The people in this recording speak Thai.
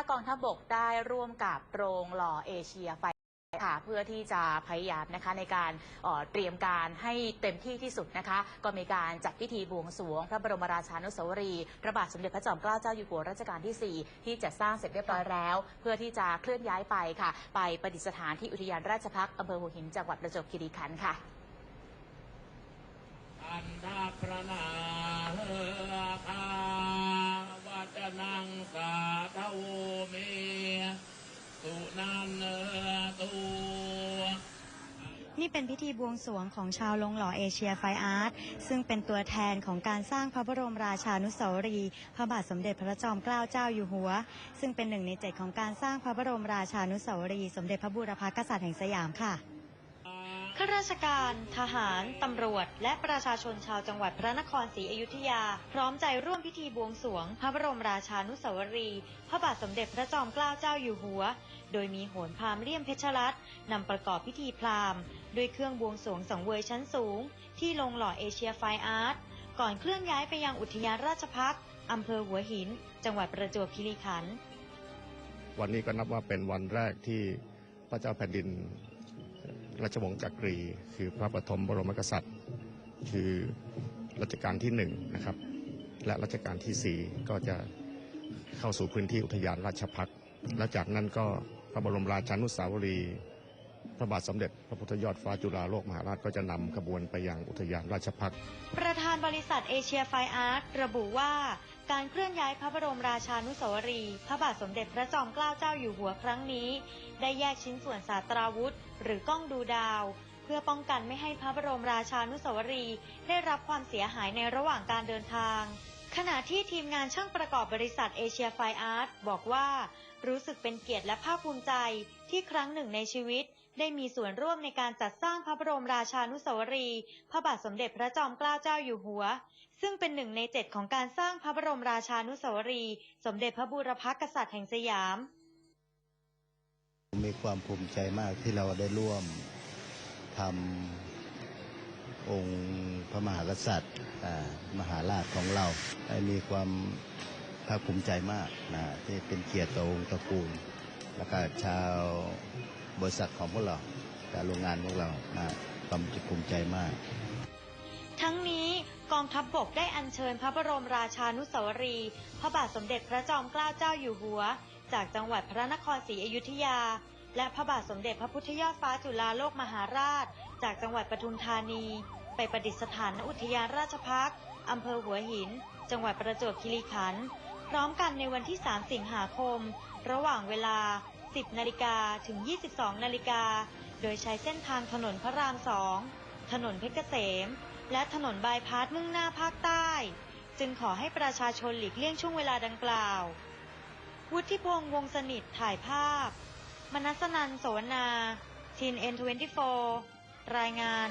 ากองทัพบกได้ร่วมกับโรงหล่อเอเชียไฟค่ะเพื่อที่จะพยายามนะคะในการเออเตรียมการให้เต็มที่ที่สุดนะคะ ก็มีการจัดพิธีบวงสรวง พระบรมราชานุสาวรีย์พระบาทสมเด็จพระจอมเกล้าเจ้าอยู่หัวรัชกาลที่ 4 ที่จะสร้างเสร็จเรียบร้อยแล้ว เพื่อที่จะเคลื่อนย้ายไปค่ะ ไปประดิษฐานที่อุทยานราชพักอำเภอหัวหินจังหวัดประจวบคีรีขันธ์ค่ะอันดาประนา เป็นพิธีบวงสรวงของชาวลงหล่อเอเชียไฟอาร์ตซึ่งเป็นตัวแทนของการสร้างพระบรมราชานุสาวรีย์พระบาทสมเด็จพระจอมเกล้าเจ้าอยู่หัว ซึ่งเป็นหนึ่งในเจ็ดของการสร้างพระบรมราชานุสาวรีย์สมเด็จพระบูรพกษัตริย์แห่งสยามค่ะ ข้าราชการ ทหาร ตำรวจ และประชาชนชาวจังหวัดพระนครศรีอยุธยา พร้อมใจร่วมพิธีบวงสรวง พระบรมราชานุสาวรีย์พระบาทสมเด็จพระจอมเกล้าเจ้าอยู่หัว โดยมีโหนพราหมณ์เลี่ยมเพชรรัตน์นำประกอบพิธีพราหมณ์ด้วยเครื่องบวงสรวงสังเวยชั้นสูง ที่ลงหล่อเอเชียไฟอาร์ตก่อนเคลื่อนย้ายไปยังอุทยานราชพักษ์อำเภอหัวหิน จังหวัดประจวบคีรีขันธ์วันนี้ก็นับว่าเป็นวันแรกที่พระเจ้าแผ่นดิน ราชวงศ์จักรี คือพระปฐมบรมกษัตริย์ คือรัชกาลที่หนึ่งนะครับและรัชกาลที่สี่ก็จะเข้าสู่พื้นที่อุทยานราชพักษ์และจากนั้นก็พระบรมราชานุสาวรีย์พระบาทสมเด็จพระพุทธยอดฟ้าจุฬาโลกมหาราชก็จะนำขบวนไปยังอุทยานราชพักษ์ประธานบริษัทเอเชียไฟอาร์ตระบุว่า การเคลื่อนย้ายพระบรมราชานุสาวรีย์พระบาทสมเด็จพระจอมเกล้าเจ้าอยู่หัวครั้งนี้ ได้แยกชิ้นส่วนสาตราวุธ หรือกล้องดูดาว เพื่อป้องกันไม่ให้พระบรมราชานุสาวรีย์ได้รับความเสียหายในระหว่างการเดินทาง ขณะที่ทีมงานช่างประกอบบริษัทเอเชียไฟอาร์ตบอกว่า รู้สึกเป็นเกียรติและภาคภูมิใจที่ครั้งหนึ่งในชีวิต ได้มีส่วนร่วมในการจัดสร้างพระบรมราชานุสาวรีย์พระบาทสมเด็จพระจอมเกล้าเจ้าอยู่หัว ซึ่งเป็นหนึ่งในเจ็ดของการสร้างพระบรมราชานุสาวรีย์สมเด็จพระบูรพกษัตริย์แห่งสยาม มีความภูมิใจมากที่เราได้ร่วมทำองค์พระมหากษัตริย์มหาราชของเราให้มีความภาคภูมิใจมากนะที่เป็นเกียรติต่อองค์ตระกูล แล้วก็ชาว บริษัทของพวกเราการโรงงานของเรานะความภูมิใจมาก ทั้งนี้กองทัพบบกได้อัญเชิญพระบรมราชานุสาวรี พระบาทสมเด็จพระจอมเกล้าเจ้าอยู่หัว จากจังหวัดพระนครศรีอยุธยา และพระบาทสมเด็จพระพุทธยอดฟ้าจุฬาโลกมหาราช จากจังหวัดปทุมธานี ไปประดิษฐานณอุทยานราชพักอำเภอหัวหิน จังหวัดประจวบคีรีขันธ์พร้อมกันในวันที่ 3 สิงหาคม ระหว่างเวลา 10 นาฬิกาถึง 22 นาฬิกา โดยใช้เส้นทางถนนพระรามสองถนนเพชรเกษม และถนนบายพาสมุ่งหน้าภาคใต้ จึงขอให้ประชาชนหลีกเลี่ยงช่วงเวลาดังกล่าว วุฒิพงษ์วงศ์สนิทถ่ายภาพ มนัสนันโสวนาทีนเอ็น24รายงาน